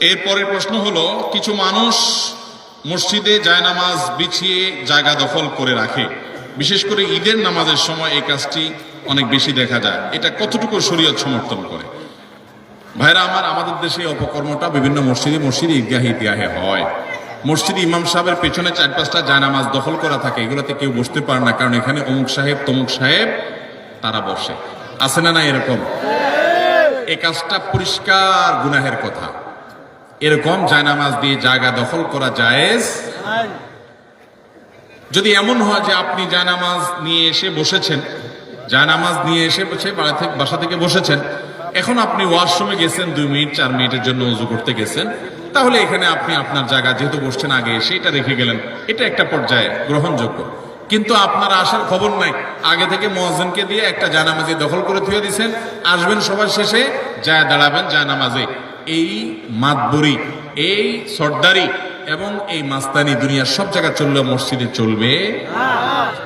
এরপরের প্রশ্ন হলো, কিছু মানুষ মসজিদে জায়নামাজ বিছিয়ে জায়গা দখল করে রাখে। বিশেষ করে ঈদের নামাজের সময় এই কাজটি অনেক বেশি দেখা যায়। এটা কতটুকু শরীয়ত সমর্থন করে? ভাইরা আমার, আমাদের দেশে অপকর্মটা বিভিন্ন মসজিদে মসজিদে ঈদগাহে ইতিহাহে হয়। মসজিদে ইমাম সাহেবের পেছনে চার পাঁচটা জায়নামাজ দখল করা থাকে, এগুলোতে কেউ বসতে পারে না, কারণ এখানে অমুক সাহেব, তমুক সাহেব, তারা বসে। আছে না না এরকম? এই কাজটা পরিষ্কার গুনাহের কথা। এরকম জায়নামাজ দিয়ে জায়গা দখল করা জায়েজ? যদি এমন হয় যে আপনি জায়নামাজ নিয়ে এসে বসেছেন জায়নামাজ নিয়ে এসে বসে বাড়ি থেকে বাসা থেকে বসেছেন এখন আপনি ওয়াশরুমে গেছেন দুই মিনিট চার মিনিটের জন্য উজু করতে গেছেন তাহলে এখানে আপনি আপনার জায়গা যেহেতু বসছেন আগে এসে এটা রেখে গেলেন। এটা একটা পর্যায়ে গ্রহণযোগ্য। কিন্তু আপনার আসার খবর নাই। আগে থেকে মহাজনকে দিয়ে একটা জায়নামাজি দখল করে থুয়ে দিয়েছেন আসবেন সবার শেষে যায় দাঁড়াবেন জায়নামাজে। এই মাতবরি, এই সর্দারি এবং এই মাস্তানি দুনিয়ার সব জায়গা চললে মসজিদে চলবে।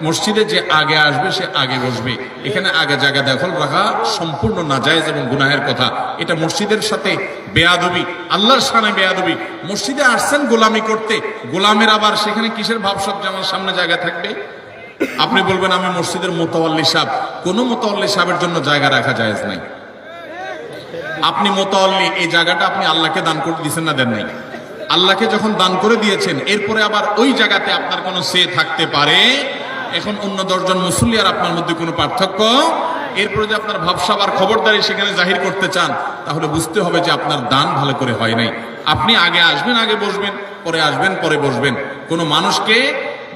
মসজিদে যে আগে আসবে, সে আগে বসবে। এখানে আগে জায়গা দখল রাখা সম্পূর্ণ নাজায়েজ এবং গুনাহের কথা। এটা মসজিদের সাথে বেয়াদবি, আল্লাহর সামনে বেয়াদবি। মসজিদে আসছেন গোলামি করতে, গোলামের আবার সেখানে কিসের ভাবসব যে আমার সামনে জায়গা থাকবে? আপনি বলবেন, আমি মসজিদের মোতাল্লি সাহেব। কোনো মোতাল্লি সাহেবের জন্য জায়গা রাখা জায়েজ নাই। আপনি মোতাল্লি, এই জায়গাটা আপনি আল্লাহকে দান করে দিয়েছেন না, দেন নাই। আল্লাহকে যখন দান করে দিয়েছেন, এরপরে আবার ওই জায়গাতে আপনার কোনো সে থাকতে পারে। এখন অন্য দশজন মুসল্লি আর আপনার মধ্যে কোনো পার্থক্য। এরপরে যে আপনার ভাবসাব আর খবরদারি সেখানে জাহির করতে চান, তাহলে বুঝতে হবে যে আপনার দান ভালো করে হয় নাই। আপনি আগে আসবেন, আগে বসবেন, পরে আসবেন, পরে বসবেন। কোনো মানুষকে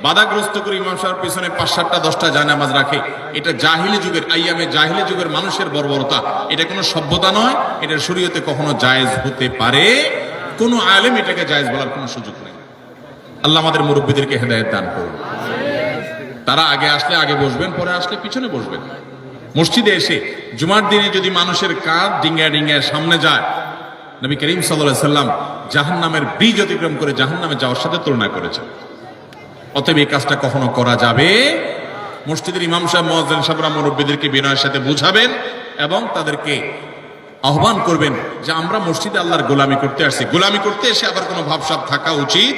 বাধাগ্রস্ত করে ইমাম সাহেবের পিছনে পাঁচ সাতটা, দশটা জায়নামাজ রাখে। এটা জাহিলি যুগের আইয়ামে জাহিলি যুগের মানুষের বর্বরতা। এটা কোনো সভ্যতা নয়, এটা শরীয়তে কখনো জায়েজ হতে পারে। কোনো আলেম এটাকে জায়েজ বলার কোনো সুযোগ নেই। আল্লাহ আমাদের মুরব্বীদেরকে হেদায়ত দান করুন। তারা আগে আসলে আগে বসবেন, পরে আসলে পিছনে বসবেন। মসজিদে এসে জুমার দিনে যদি মানুষের কাঁধ ডিঙ্গা ডিঙ্গায় সামনে যায়, নবী করিম সাল্লাহ সাল্লাম জাহান নামের ব্রিজ অতিক্রম করে জাহান নামে যাওয়ার সাথে তুলনা করেছেন। অতএব এই কাজটা কখনো করা যাবে? মসজিদের ইমাম সাহেব মহাজন সাহেবরা, মুরব্বীদেরকে বিনয়ের সাথে বুঝাবেন এবং তাদেরকে আহ্বান করবেন যে আমরা মসজিদে আল্লাহর গোলামি করতে আসছি। গোলামি করতে এসে আবার কোনো ভাবসাব থাকা উচিত